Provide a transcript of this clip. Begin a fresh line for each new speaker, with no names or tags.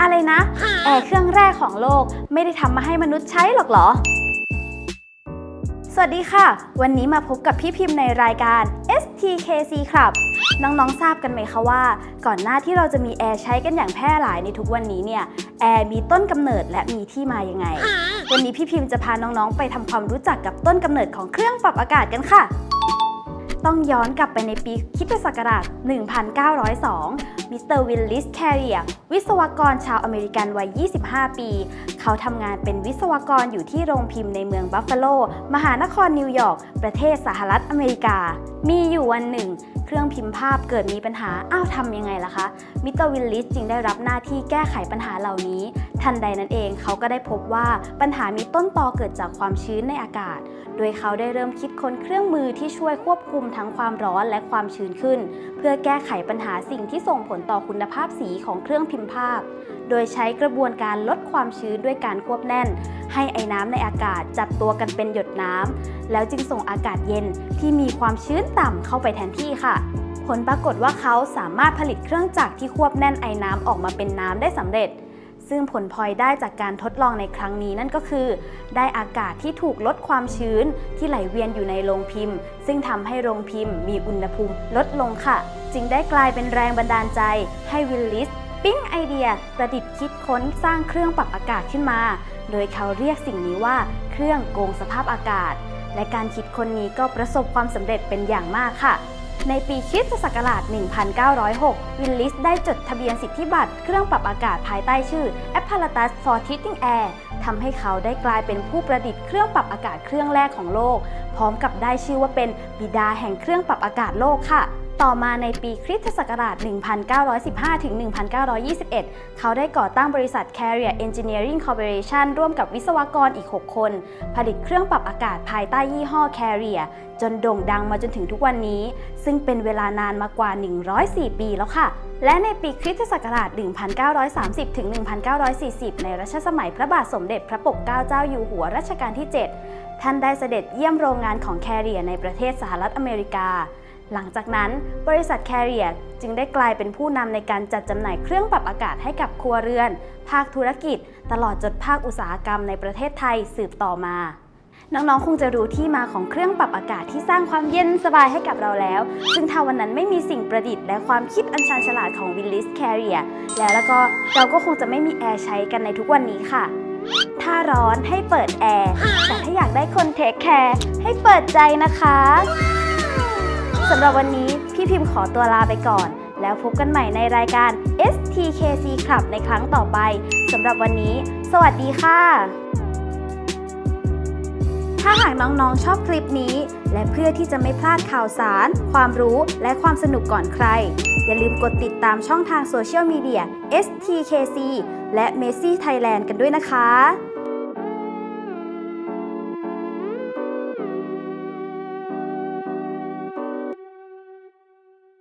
อะไรนะ แอร์เครื่องแรกของโลกไม่ได้ทำมาให้มนุษย์ใช้หรอกเหรอ สวัสดีค่ะ วันนี้มาพบกับพี่พิมพ์ในรายการ STKC ครับ น้องๆทราบกันไหมคะว่า ก่อนหน้าที่เราจะมีแอร์ใช้กันอย่างแพร่หลายในทุกวันนี้เนี่ยแอร์มีต้นกำเนิดและมีที่มายังไง วันนี้พี่พิมพ์จะพาน้องๆไปทำความรู้จักกับต้นกำเนิดของเครื่องปรับอากาศกันค่ะ ต้องย้อนกลับไปในปีคริสตศักราช 1902 มิสเตอร์วิลลิสแคเรียวิศวกรชาวอเมริกันวัย 25 ปี เขาทำงานเป็นวิศวกรอยู่ที่โรงพิมพ์ในเมืองบัฟฟาโล มหานครนิวยอร์ก ประเทศสหรัฐอเมริกา มีอยู่วันหนึ่ง เครื่องพิมพ์ภาพเกิดมีปัญหา อ้าวทำยังไงล่ะคะ มิสเตอร์วิลลิสจึงได้รับหน้าที่แก้ไขปัญหาเหล่านี้ ทันใดนั้นเองเขาก็ได้พบว่าปัญหามีต้นตอเกิดจากความชื้นในอากาศ โดยเขาได้เริ่มคิดค้นเครื่องมือที่ช่วยควบคุมทั้งความร้อนและความชื้นขึ้น เพื่อแก้ไขปัญหาสิ่งที่ส่งผลต่อคุณภาพสีของเครื่องพิมพ์ภาพ โดยใช้กระบวนการลดความชื้นด้วยการควบแน่น ให้ไอ้น้ำในอากาศจับตัวกันเป็นหยดน้ำแล้วจึงส่งอากาศเย็นที่มีความชื้นต่ำเข้าไปแทนที่ค่ะผลปรากฏว่าเขาสามารถผลิตเครื่องจักรที่ควบแน่นไอ้น้ำออกมาเป็นน้ำได้สำเร็จ ซึ่งผลพลอยได้จากการทดลองในครั้งนี้นั่นก็คือ ได้อากาศที่ถูกลดความชื้นที่ไหลเวียนอยู่ในโรงพิมพ์ ซึ่งทำให้โรงพิมพ์มีอุณหภูมิลดลงค่ะ จึงได้กลายเป็นแรงบันดาลใจให้วิลลิสปิ้งไอเดียประดิษฐ์คิดค้นสร้างเครื่องปรับอากาศขึ้นมา โดยเขาเรียกสิ่งนี้ว่าเครื่องโกงสภาพอากาศ และการคิดค้นนี้ก็ประสบความสำเร็จเป็นอย่างมากค่ะ ในปีคริสตศักราช 1906 วิลลิสได้จดทะเบียนสิทธิบัตรเครื่องปรับอากาศภายใต้ชื่อ Apparatus for Heating Air ทำให้เขาได้กลายเป็นผู้ประดิษฐ์เครื่องปรับอากาศเครื่องแรกของโลก พร้อมกับได้ชื่อว่าเป็นบิดาแห่งเครื่องปรับอากาศโลกค่ะ ต่อมาในปีคริสตศักราช 1915 ถึง 1921 เขาได้ก่อตั้งบริษัท Carrier Engineering Corporation ร่วมกับวิศวกรอีก 6 คน ผลิตเครื่องปรับอากาศภายใต้ยี่ห้อ Carrier จนโด่งดังมาจนถึงทุกวันนี้ ซึ่งเป็นเวลานานมากว่า 104 ปีแล้วค่ะ และในปีคริสตศักราช 1930 ถึง 1940 ในรัชสมัยพระบาทสมเด็จพระปกเกล้าเจ้าอยู่หัวรัชกาลที่ 7 ท่านได้เสด็จเยี่ยมโรงงานของ Carrier ในประเทศสหรัฐอเมริกา หลังจากนั้นบริษัท Carrier จึงได้กลายเป็นผู้นำในการจัดจำหน่ายเครื่องปรับอากาศให้กับครัวเรือน ภาคธุรกิจ ตลอดจนภาคอุตสาหกรรมในประเทศไทยสืบต่อมา น้องๆ คงจะรู้ที่มาของเครื่องปรับอากาศที่สร้างความเย็นสบายให้กับเราแล้ว ซึ่งถ้าวันนั้นไม่มีสิ่งประดิษฐ์และความคิดอันชาญฉลาดของวิลลิสแคริเอแล้วแล้วก็เราก็คงจะไม่มีแอร์ใช้กันในทุกวันนี้ค่ะ ถ้าร้อนให้เปิดแอร์ แต่ถ้าอยากได้คนเทคแคร์ให้เปิดใจนะคะ สำหรับวันนี้พี่พิมพ์ขอตัวลาไปก่อน แล้วพบกันใหม่ในรายการ STKC Club ในครั้งต่อไปสำหรับวันนี้ สวัสดีค่ะ ถ้าหากน้องๆชอบคลิปนี้ และเพื่อที่จะไม่พลาดข่าวสาร ความรู้และความสนุกก่อนใคร อย่าลืมกดติดตามช่องทางโซเชียลมีเดีย STKC และ Messi Thailand กันด้วยนะคะ